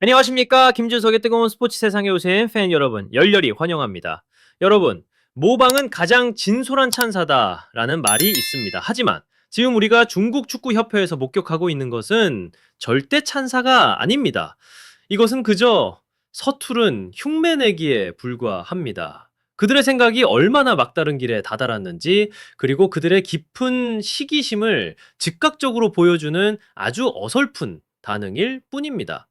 안녕하십니까. 김준석의 뜨거운 스포츠 세상에 오신 팬 여러분, 열렬히 환영합니다. 여러분, 모방은 가장 진솔한 찬사다라는 말이 있습니다. 하지만 지금 우리가 중국 축구 협회에서 목격하고 있는 것은 절대 찬사가 아닙니다. 이것은 그저 서투른 흉내내기에 불과합니다. 그들의 생각이 얼마나 막다른 길에 다다랐는지, 그리고 그들의 깊은 시기심을 즉각적으로 보여주는 아주 어설픈 반응일 뿐입니다.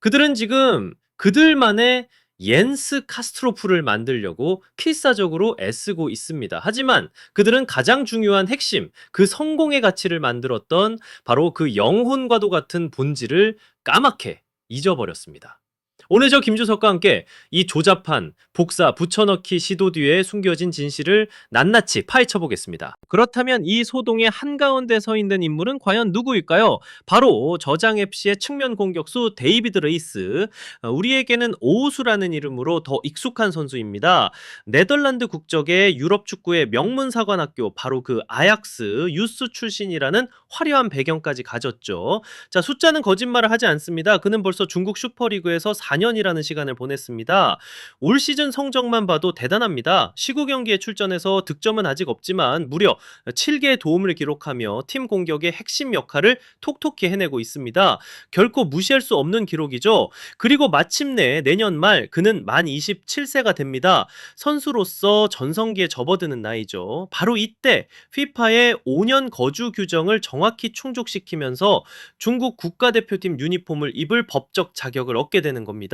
그들은 지금 그들만의 옌스 카스트로프를 만들려고 필사적으로 애쓰고 있습니다. 하지만 그들은 가장 중요한 핵심, 그 성공의 가치를 만들었던 바로 그 영혼과도 같은 본질을 까맣게 잊어버렸습니다. 오늘 저 김주석과 함께 이 조잡한 복사 붙여넣기 시도 뒤에 숨겨진 진실을 낱낱이 파헤쳐 보겠습니다. 그렇다면 이 소동의 한가운데 서 있는 인물은 과연 누구일까요? 바로 저장 FC의 측면 공격수 데이비드 레이스. 어, 우리에게는 오우수라는 이름으로 더 익숙한 선수입니다. 네덜란드 국적의 유럽 축구의 명문 사관학교 바로 그 아약스 유스 출신이라는 화려한 배경까지 가졌죠. 자, 숫자는 거짓말을 하지 않습니다. 그는 벌써 중국 슈퍼리그에서 4 년이라는 시간을 보냈습니다. 올 시즌 성적만 봐도 대단합니다. 시구 경기에 출전해서 득점은 아직 없지만 무려 7개의 도움을 기록하며 팀 공격의 핵심 역할을 톡톡히 해내고 있습니다. 결코 무시할 수 없는 기록이죠. 그리고 마침내 내년 말 그는 만 27세가 됩니다. 선수로서 전성기에 접어드는 나이죠. 바로 이때 FIFA의 5년 거주 규정을 정확히 충족시키면서 중국 국가대표팀 유니폼을 입을 법적 자격을 얻게 되는 겁니다.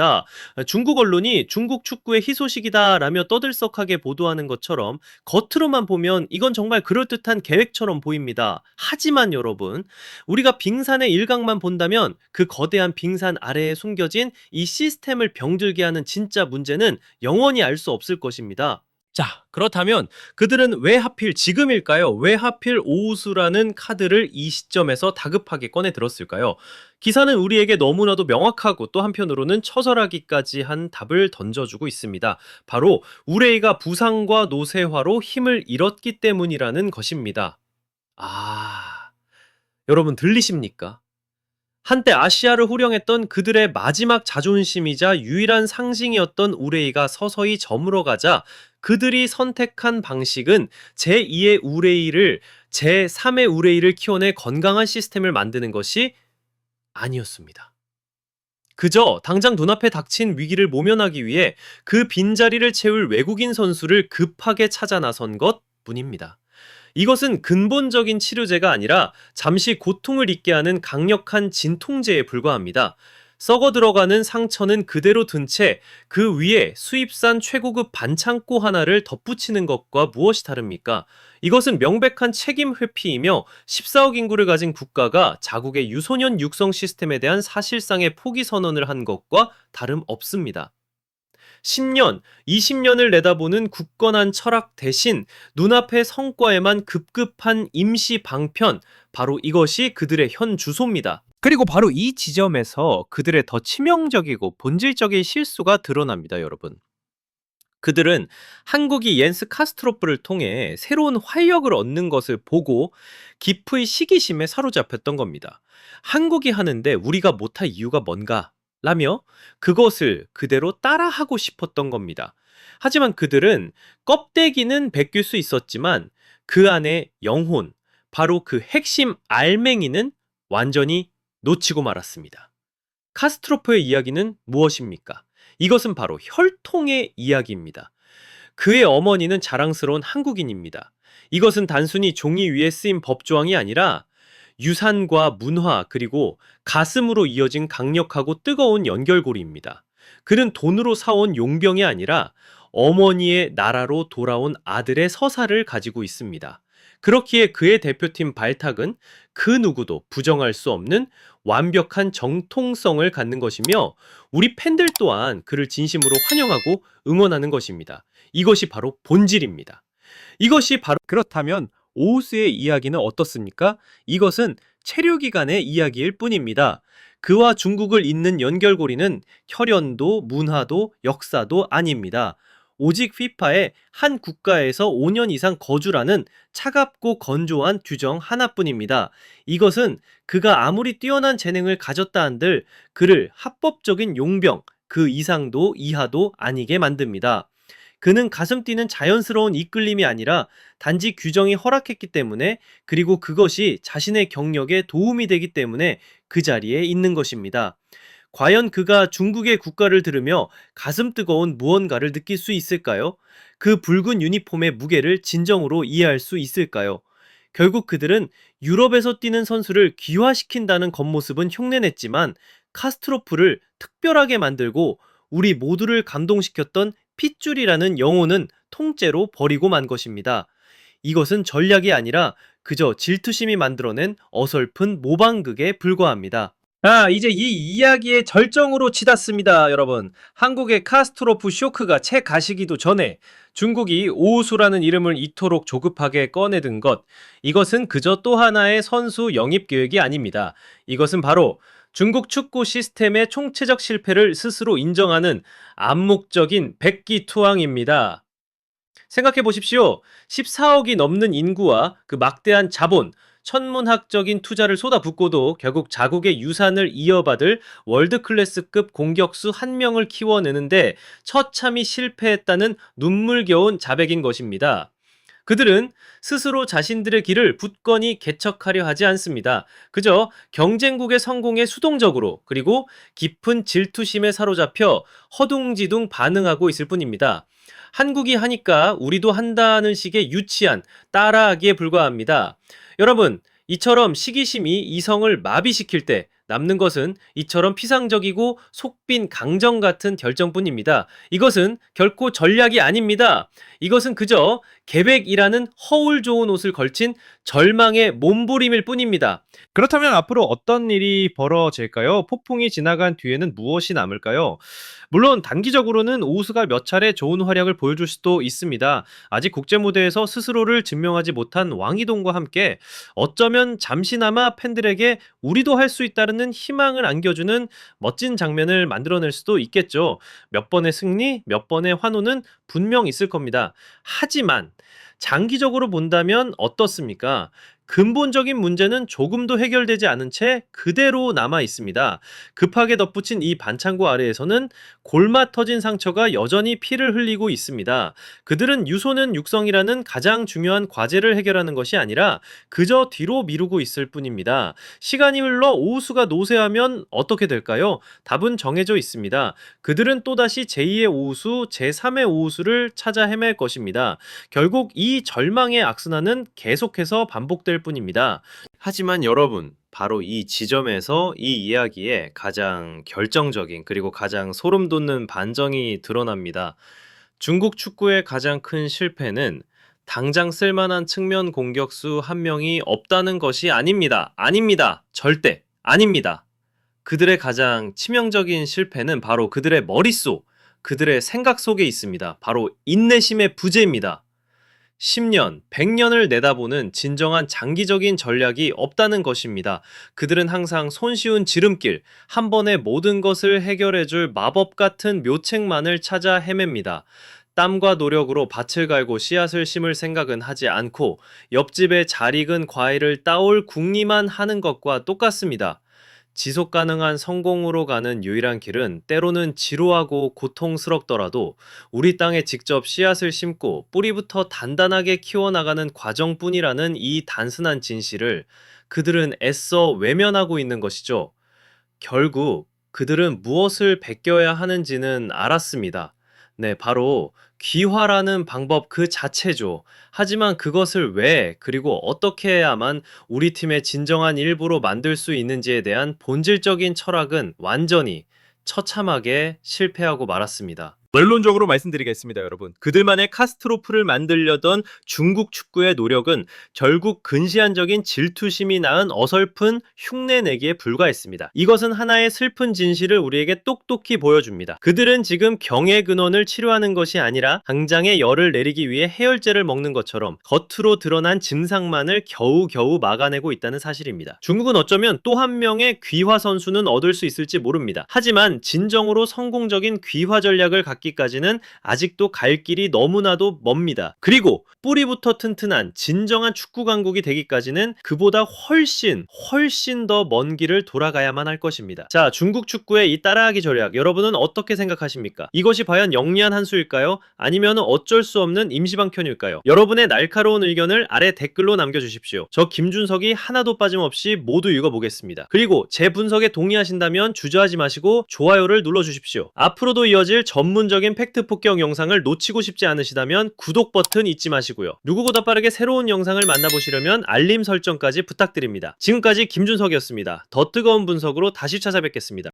중국 언론이 중국 축구의 희소식이다라며 떠들썩하게 보도하는 것처럼 겉으로만 보면 이건 정말 그럴듯한 계획처럼 보입니다. 하지만 여러분, 우리가 빙산의 일각만 본다면 그 거대한 빙산 아래에 숨겨진 이 시스템을 병들게 하는 진짜 문제는 영원히 알 수 없을 것입니다. 자, 그렇다면 그들은 왜 하필 지금일까요? 왜 하필 오우수라는 카드를 이 시점에서 다급하게 꺼내 들었을까요? 기사는 우리에게 너무나도 명확하고 또 한편으로는 처절하기까지 한 답을 던져주고 있습니다. 바로 우레이가 부상과 노쇠화로 힘을 잃었기 때문이라는 것입니다. 아, 여러분 들리십니까? 한때 아시아를 호령했던 그들의 마지막 자존심이자 유일한 상징이었던 우레이가 서서히 저물어가자 그들이 선택한 방식은 제2의 우레이를 제3의 우레이를 키워내 건강한 시스템을 만드는 것이 아니었습니다. 그저 당장 눈앞에 닥친 위기를 모면하기 위해 그 빈자리를 채울 외국인 선수를 급하게 찾아 나선 것 뿐입니다. 이것은 근본적인 치료제가 아니라 잠시 고통을 잊게 하는 강력한 진통제에 불과합니다. 썩어 들어가는 상처는 그대로 둔 채 그 위에 수입산 최고급 반창고 하나를 덧붙이는 것과 무엇이 다릅니까? 이것은 명백한 책임 회피이며 14억 인구를 가진 국가가 자국의 유소년 육성 시스템에 대한 사실상의 포기 선언을 한 것과 다름 없습니다. 10년, 20년을 내다보는 굳건한 철학 대신 눈앞의 성과에만 급급한 임시 방편, 바로 이것이 그들의 현 주소입니다. 그리고 바로 이 지점에서 그들의 더 치명적이고 본질적인 실수가 드러납니다, 여러분. 그들은 한국이 옌스 카스트로프를 통해 새로운 활력을 얻는 것을 보고 깊의 시기심에 사로잡혔던 겁니다. 한국이 하는데 우리가 못할 이유가 뭔가? 라며 그것을 그대로 따라하고 싶었던 겁니다. 하지만 그들은 껍데기는 벗길 수 있었지만 그 안에 영혼, 바로 그 핵심 알맹이는 완전히 놓치고 말았습니다. 카스트로프의 이야기는 무엇입니까? 이것은 바로 혈통의 이야기입니다. 그의 어머니는 자랑스러운 한국인입니다. 이것은 단순히 종이 위에 쓰인 법조항이 아니라 유산과 문화 그리고 가슴으로 이어진 강력하고 뜨거운 연결고리입니다. 그는 돈으로 사온 용병이 아니라 어머니의 나라로 돌아온 아들의 서사를 가지고 있습니다. 그렇기에 그의 대표팀 발탁은 그 누구도 부정할 수 없는 완벽한 정통성을 갖는 것이며 우리 팬들 또한 그를 진심으로 환영하고 응원하는 것입니다. 이것이 바로 본질입니다. 이것이 바로 그렇다면 오우스의 이야기는 어떻습니까? 이것은 체류기간의 이야기일 뿐입니다. 그와 중국을 잇는 연결고리는 혈연도 문화도 역사도 아닙니다. 오직 FIFA의 한 국가에서 5년 이상 거주라는 차갑고 건조한 규정 하나뿐입니다. 이것은 그가 아무리 뛰어난 재능을 가졌다 한들 그를 합법적인 용병, 그 이상도 이하도 아니게 만듭니다. 그는 가슴 뛰는 자연스러운 이끌림이 아니라 단지 규정이 허락했기 때문에 그리고 그것이 자신의 경력에 도움이 되기 때문에 그 자리에 있는 것입니다. 과연 그가 중국의 국가를 들으며 가슴 뜨거운 무언가를 느낄 수 있을까요? 그 붉은 유니폼의 무게를 진정으로 이해할 수 있을까요? 결국 그들은 유럽에서 뛰는 선수를 귀화시킨다는 겉모습은 흉내냈지만 카스트로프를 특별하게 만들고 우리 모두를 감동시켰던 핏줄이라는 영혼은 통째로 버리고 만 것입니다. 이것은 전략이 아니라 그저 질투심이 만들어낸 어설픈 모방극에 불과합니다. 아, 이제 이 이야기의 절정으로 치닫습니다, 여러분. 한국의 카스트로프 쇼크가 채 가시기도 전에 중국이 오우수라는 이름을 이토록 조급하게 꺼내든 것, 이것은 그저 또 하나의 선수 영입 계획이 아닙니다. 이것은 바로 중국 축구 시스템의 총체적 실패를 스스로 인정하는 암묵적인 백기투항입니다. 생각해 보십시오. 14억이 넘는 인구와 그 막대한 자본, 천문학적인 투자를 쏟아붓고도 결국 자국의 유산을 이어받을 월드클래스급 공격수 한 명을 키워내는데 처참히 실패했다는 눈물겨운 자백인 것입니다. 그들은 스스로 자신들의 길을 굳건히 개척하려 하지 않습니다. 그저 경쟁국의 성공에 수동적으로 그리고 깊은 질투심에 사로잡혀 허둥지둥 반응하고 있을 뿐입니다. 한국이 하니까 우리도 한다는 식의 유치한 따라하기에 불과합니다. 여러분, 이처럼 시기심이 이성을 마비시킬 때 남는 것은 이처럼 피상적이고 속빈 강정 같은 결정뿐입니다. 이것은 결코 전략이 아닙니다. 이것은 그저 계획이라는 허울 좋은 옷을 걸친 절망의 몸부림일 뿐입니다. 그렇다면 앞으로 어떤 일이 벌어질까요? 폭풍이 지나간 뒤에는 무엇이 남을까요? 물론 단기적으로는 오우스가 몇 차례 좋은 활약을 보여줄 수도 있습니다. 아직 국제 무대에서 스스로를 증명하지 못한 왕이동과 함께 어쩌면 잠시나마 팬들에게 우리도 할 수 있다는 희망을 안겨주는 멋진 장면을 만들어낼 수도 있겠죠. 몇 번의 승리, 몇 번의 환호는 분명 있을 겁니다. 하지만 장기적으로 본다면 어떻습니까? 근본적인 문제는 조금도 해결되지 않은 채 그대로 남아 있습니다. 급하게 덧붙인 이 반창고 아래에서는 골마 터진 상처가 여전히 피를 흘리고 있습니다. 그들은 유소는 육성이라는 가장 중요한 과제를 해결하는 것이 아니라 그저 뒤로 미루고 있을 뿐입니다. 시간이 흘러 오우수가 노쇠하면 어떻게 될까요? 답은 정해져 있습니다. 그들은 또다시 제2의 오우수, 제3의 오우수를 찾아 헤맬 것입니다. 결국 이 절망의 악순환은 계속해서 반복될 뿐입니다. 하지만 여러분, 바로 이 지점에서 이 이야기의 가장 결정적인 그리고 가장 소름 돋는 반정이 드러납니다. 중국 축구의 가장 큰 실패는 당장 쓸만한 측면 공격수 한 명이 없다는 것이 아닙니다. 아닙니다. 절대 아닙니다. 그들의 가장 치명적인 실패는 바로 그들의 머릿속, 그들의 생각 속에 있습니다. 바로 인내심의 부재입니다. 10년, 100년을 내다보는 진정한 장기적인 전략이 없다는 것입니다. 그들은 항상 손쉬운 지름길, 한 번에 모든 것을 해결해줄 마법 같은 묘책만을 찾아 헤맵니다. 땀과 노력으로 밭을 갈고 씨앗을 심을 생각은 하지 않고 옆집에 잘 익은 과일을 따올 궁리만 하는 것과 똑같습니다. 지속 가능한 성공으로 가는 유일한 길은 때로는 지루하고 고통스럽더라도 우리 땅에 직접 씨앗을 심고 뿌리부터 단단하게 키워나가는 과정뿐이라는 이 단순한 진실을 그들은 애써 외면하고 있는 것이죠. 결국 그들은 무엇을 베껴야 하는지는 알았습니다. 네, 바로 귀화라는 방법 그 자체죠. 하지만 그것을 왜, 그리고 어떻게 해야만 우리 팀의 진정한 일부로 만들 수 있는지에 대한 본질적인 철학은 완전히 처참하게 실패하고 말았습니다. 결론적으로 말씀드리겠습니다, 여러분. 그들만의 카스트로프를 만들려던 중국 축구의 노력은 결국 근시안적인 질투심이 낳은 어설픈 흉내내기에 불과했습니다. 이것은 하나의 슬픈 진실을 우리에게 똑똑히 보여줍니다. 그들은 지금 경의 근원을 치료하는 것이 아니라 당장의 열을 내리기 위해 해열제를 먹는 것처럼 겉으로 드러난 증상만을 겨우겨우 막아내고 있다는 사실입니다. 중국은 어쩌면 또 한 명의 귀화 선수는 얻을 수 있을지 모릅니다. 하지만 진정으로 성공적인 귀화 전략을 갖기 잡기까지는 아직도 갈 길이 너무나도 멉니다. 그리고 뿌리부터 튼튼한 진정한 축구 강국이 되기까지는 그보다 훨씬 훨씬 더 먼 길을 돌아가야만 할 것입니다. 자, 중국 축구의 이 따라하기 전략 여러분은 어떻게 생각하십니까? 이것이 과연 영리한 한 수일까요? 아니면 어쩔 수 없는 임시방편일까요? 여러분의 날카로운 의견을 아래 댓글로 남겨주십시오. 저 김준석이 하나도 빠짐없이 모두 읽어보겠습니다. 그리고 제 분석에 동의하신다면 주저하지 마시고 좋아요를 눌러주십시오. 앞으로도 이어질 전문 적인 팩트 폭격 영상을 놓치고 싶지 않으시다면 구독 버튼 잊지 마시고요. 누구보다 빠르게 새로운 영상을 만나보시려면 알림 설정까지 부탁드립니다. 지금까지 김준석이었습니다. 더 뜨거운 분석으로 다시 찾아뵙겠습니다.